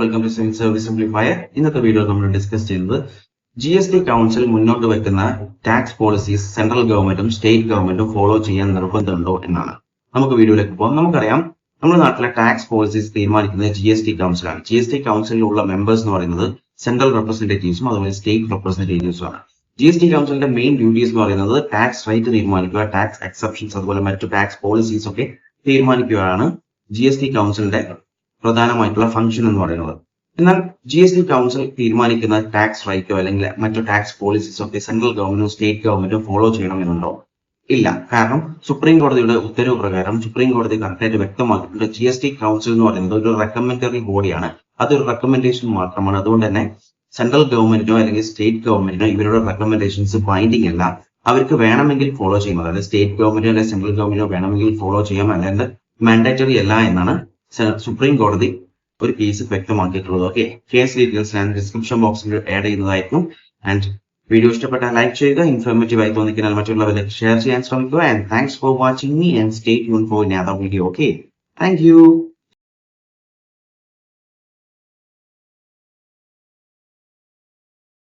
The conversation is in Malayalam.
വെൽക്കം ടു സർവീസ് സിംപ്ലിഫയർ ഇന്നത്തെ വീഡിയോ നമ്മൾ ഡിസ്കസ് ചെയ്യുന്നത് ജി എസ് ടി കൗൺസിൽ മുന്നോട്ട് വെക്കുന്ന ടാക്സ് പോളിസീസ് സെൻട്രൽ ഗവൺമെന്റും സ്റ്റേറ്റ് ഗവൺമെന്റും ഫോളോ ചെയ്യാൻ നിർബന്ധമുണ്ടോ എന്നാണ്. നമുക്ക് വീഡിയോയിലേക്ക് പോകാം നമുക്കറിയാം നമ്മുടെ നാട്ടിലെ ടാക്സ് പോളിസീസ് തീരുമാനിക്കുന്നത് ജി എസ് ടി കൗൺസിലാണ് ജി എസ് ടി കൗൺസിലുള്ള മെമ്പേഴ്സ് എന്ന് പറയുന്നത് സെൻട്രൽ റെപ്രസെന്റേറ്റീവ്സും അതുപോലെ സ്റ്റേറ്റ് റെപ്രസെന്റേറ്റീവ്സും ആണ്. ജി എസ് ടി കൗൺസിലിന്റെ മെയിൻ ഡ്യൂട്ടീസ് എന്ന് പറയുന്നത് ടാക്സ് റേറ്റ് തീരുമാനിക്കുക ടാക്സ് എക്സെപ്ഷൻസ് അതുപോലെ മറ്റു ടാക്സ് പോളിസീസ് ഒക്കെ തീരുമാനിക്കുകയാണ് ജി എസ് ടി കൗൺസിലിന്റെ പ്രധാനമായിട്ടുള്ള ഫംഗ്ഷൻ എന്ന് പറയുന്നത്. എന്നാൽ ജി എസ് ടി കൗൺസിൽ തീരുമാനിക്കുന്ന ടാക്സ് റേറ്റോ അല്ലെങ്കിൽ മറ്റു ടാക്സ് പോളിസീസോ ഒക്കെ സെൻട്രൽ ഗവൺമെന്റോ സ്റ്റേറ്റ് ഗവൺമെന്റോ ഫോളോ ചെയ്യണമെന്നുണ്ടോ? ഇല്ല. കാരണം സുപ്രീം കോടതിയുടെ ഉത്തരവ് പ്രകാരം സുപ്രീം കോടതി കറക്റ്റായിട്ട് വ്യക്തമാക്കിയിട്ടുണ്ട് ജി എസ് ടി കൗൺസിൽ എന്ന് പറയുന്നത് ഒരു റെക്കമെൻഡറി ബോഡിയാണ് അതൊരു റെക്കമെൻഡേഷൻ മാത്രമാണ്. അതുകൊണ്ട് തന്നെ സെൻട്രൽ ഗവൺമെന്റിനോ അല്ലെങ്കിൽ സ്റ്റേറ്റ് ഗവൺമെന്റിനോ ഇവരുടെ റെക്കമെൻഡേഷൻസ് ബൈൻഡിങ് അല്ല. അവർക്ക് വേണമെങ്കിൽ ഫോളോ ചെയ്യാം. അതായത് സ്റ്റേറ്റ് ഗവൺമെന്റോ അല്ലെങ്കിൽ സെൻട്രൽ ഗവൺമെന്റോ വേണമെങ്കിൽ ഫോളോ ചെയ്യാം. അല്ലാണ്ട് മാൻഡേറ്ററി അല്ല എന്നാണ് സുപ്രീം കോടതി ഒരു കേസ് വ്യക്തമാക്കിയിട്ടുള്ളത്. ഓക്കെ കേസ് ഡീറ്റെയിൽസ് ഞാൻ ഡിസ്ക്രിപ്ഷൻ ബോക്സിൽ ആഡ് ചെയ്യുന്നതായിരിക്കും. ആൻഡ് വീഡിയോ ഇഷ്ടപ്പെട്ടാൽ ലൈക്ക് ചെയ്യുക ഇൻഫോർമേറ്റീവ് ആയി തോന്നിക്കാൻ മറ്റുള്ളവരിലേക്ക് ഷെയർ ചെയ്യാൻ ശ്രമിക്കുക. And thanks for watching me and stay tune for other video okay thank you